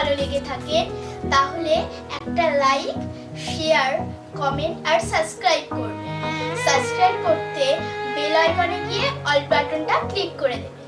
ভালো লেগে থাকে, তাহলে একটা লাইক শেয়ার কমেন্ট আর সাবস্ক্রাইব করবে। সাবস্ক্রাইব করতে বেল আইকনে গিয়ে অল বাটনটা ক্লিক করে দেবে।